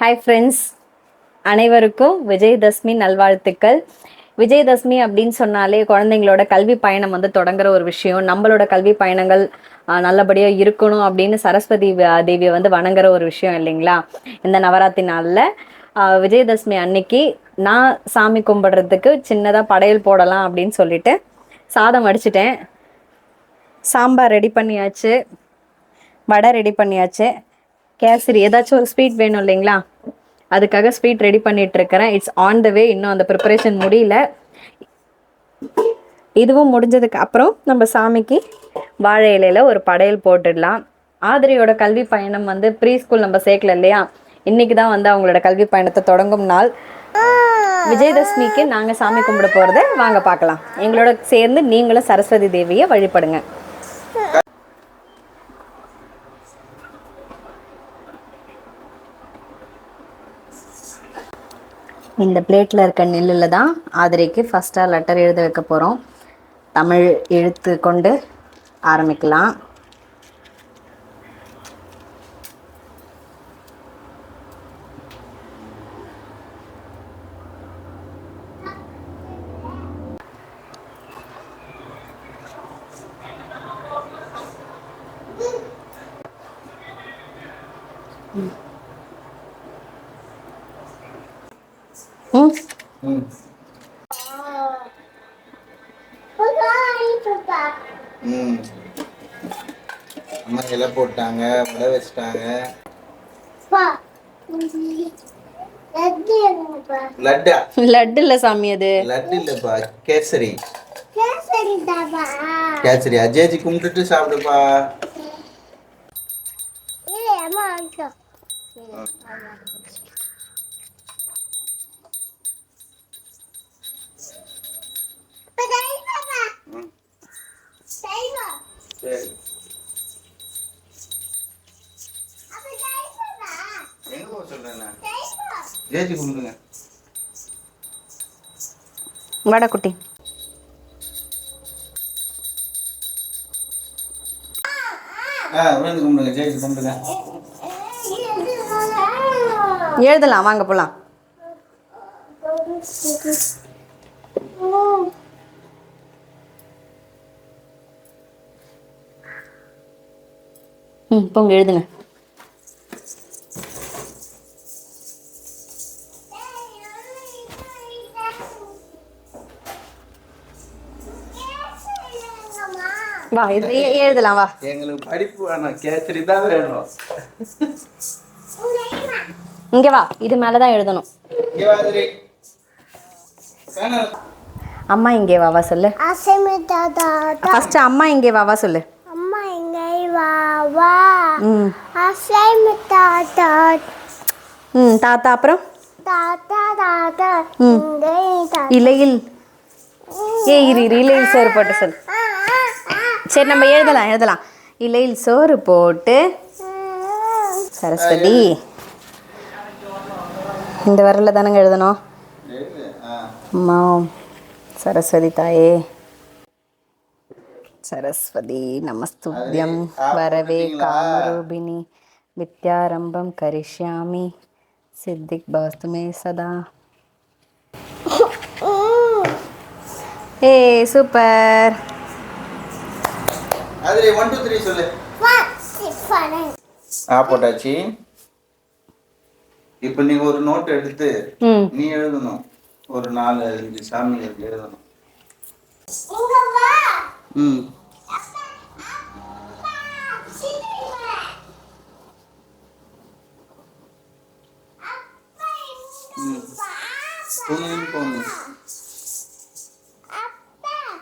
Hi friends அனைவருக்கும் விஜயதசமி நல்வாழ்த்துக்கள். விஜயதசமி அப்படின்னு சொன்னாலே குழந்தைங்களோட கல்வி பயணம் வந்து தொடங்குற ஒரு விஷயம். நம்மளோட கல்வி பயணங்கள் நல்லபடியாக இருக்கணும் அப்படின்னு சரஸ்வதி தேவியை வந்து வணங்குற ஒரு விஷயம் இல்லைங்களா? இந்த நவராத்திரி நாளில் விஜயதசமி அன்னைக்கு நான் சாமி கும்பிடுறதுக்கு சின்னதாக படையல் போடலாம் அப்படின்னு சொல்லிட்டு சாதம் வடிச்சிட்டேன். சாம்பார் ரெடி பண்ணியாச்சு. வடை ரெடி பண்ணியாச்சு. கேசரி ஏதாச்சும் ஒரு ஸ்வீட் வேணும் இல்லைங்களா? அதுக்காக ஸ்வீட் ரெடி பண்ணிட்டு இருக்கிறேன் இட்ஸ் ஆன் த வே இன்னும் அந்த ப்ரிப்பரேஷன் முடியல. இதுவும் முடிஞ்சதுக்கு அப்புறம் நம்ம சாமிக்கு வாழை இலையில ஒரு படையல் போட்டுடலாம். ஆதிரியோட கல்வி பயணம் வந்து ப்ரீ ஸ்கூல் நம்ம சேர்க்கல இல்லையா? இன்னைக்கு தான் வந்து அவங்களோட கல்வி பயணத்தை தொடங்கும் நாள். விஜயதசமிக்கு நாங்கள் சாமி கும்பிட போகிறத வாங்க பார்க்கலாம். எங்களோட சேர்ந்து நீங்களும் சரஸ்வதி தேவியை வழிபடுங்க. இந்த பிளேட்டில் இருக்க நெல்லில் தான் ஆதிரைக்கு ஃபஸ்ட்டாக லெட்டர் எழுத வைக்க போகிறோம் தமிழ் எழுத்து கொண்டு ஆரம்பிக்கலாம். ம் ம் ம் அம்மா இலை போட்டாங்க வடை வச்சிட்டாங்க லட்டா. லட்டு இல்லை சாமி அது. லட்டு இல்லப்பா கேசரி கேசரி அஜய்ஜி கும்பிட்டுட்டு சாப்பிடுப்பா. ம், ஜெயிச்சு கும்பிடுங்க வடை குட்டி. ஆ விழுந்து கும்பிடுங்க ஜெயிச்சு கும்பிடுங்க. எழுதலாம் வாங்க போகலாம் ம் போங்க எழுதுங்க. வா எழுதலாம் வா. எங்களுக்கு படிப்பு வேணாம் கேசரி தான் வேணும். இங்கே வா இது மேலே தான் எழுதணும். அம்மா இங்கே வாவா சொல்லு. ஃபர்ஸ்ட் அம்மா இங்கே வாவா சொல்லு. அம்மா இங்கே வா வா ம். அசைமு தாத்தா ம் தாத்தா அப்புறம்? தாத்தா தாத்தா. ம். இங்கே தாத்தா. இலையில். ஏ இரு இரு இலையில் சோறு போட்டு சொல்லு. சரி நம்ம எழுதலாம் எழுதலாம். இலையில் சோறு போட்டு சரஸ்வதி இந்த வரல தானங்க எழுதணும். அம்மா சரஸ்வதி தாயே. சரஸ்வதி நமஸ்துபியம் வரவே காமரூபிணி வித்யாரம்பம் கரிஷ்யாமி சித்திக் பவஸ்து மே சதா. ஏ சூப்பர். அதிரி ஒன் டூ த்ரீ சொல்லு. ஆ போட்டாச்சு இப்போ நீங்க ஒரு நோட் எடுத்து நீ எழுதணும். ஒரு நாலு அஞ்சு சாமிகளுக்கு எழுதணும். ம்.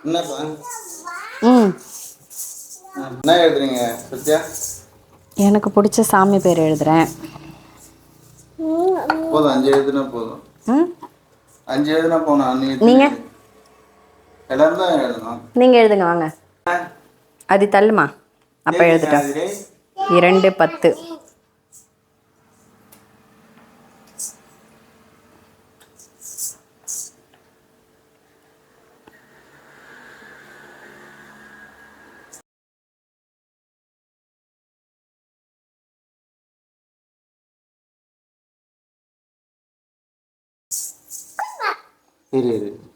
என்னப்பா? ம். என்ன எழுதுறீங்க சத்யா? எனக்கு பிடிச்ச சாமி பேர் எழுதுறேன். போதும் அஞ்சு எழுதுனா போதும். அஞ்சு எழுதுனா போனோம் நீ நீங்க? எல்லாரும் தான் எழுதணும். நீங்கள் எழுதுங்க வாங்க. அது தள்ளுமா? அப்போ எழுதிட்டோம் இரண்டு பத்து. 对对对。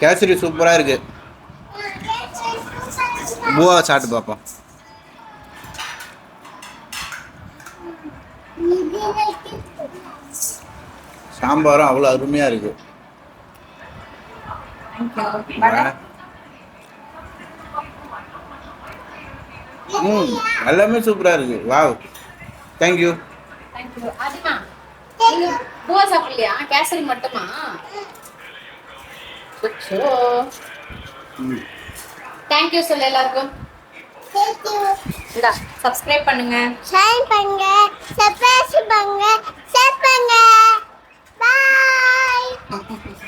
கேசரி சூப்பராக இருக்கு. பூவா சாப்பிட்டு பார்ப்போம். சாம்பாரும் அவ்வளோ அருமையாக இருக்கு. ம் எல்லாமே சூப்பராக இருக்கு. வாவ் தேங்க்யூ தேங்க்யூ ஆதிமா நீங்க பூவா சாப்பிடலையா? கேசரி மட்டுமா? அச்சோ. ம் தேங்க்யூ சொல்லு எல்லாருக்கும். இந்தா சப்ஸ்கிரைப் பண்ணுங்க. ஷைன் பண்ணுங்க. சப்ஸ்கிரைப் பண்ணுங்க. ஷேர் பண்ணுங்க. பாய்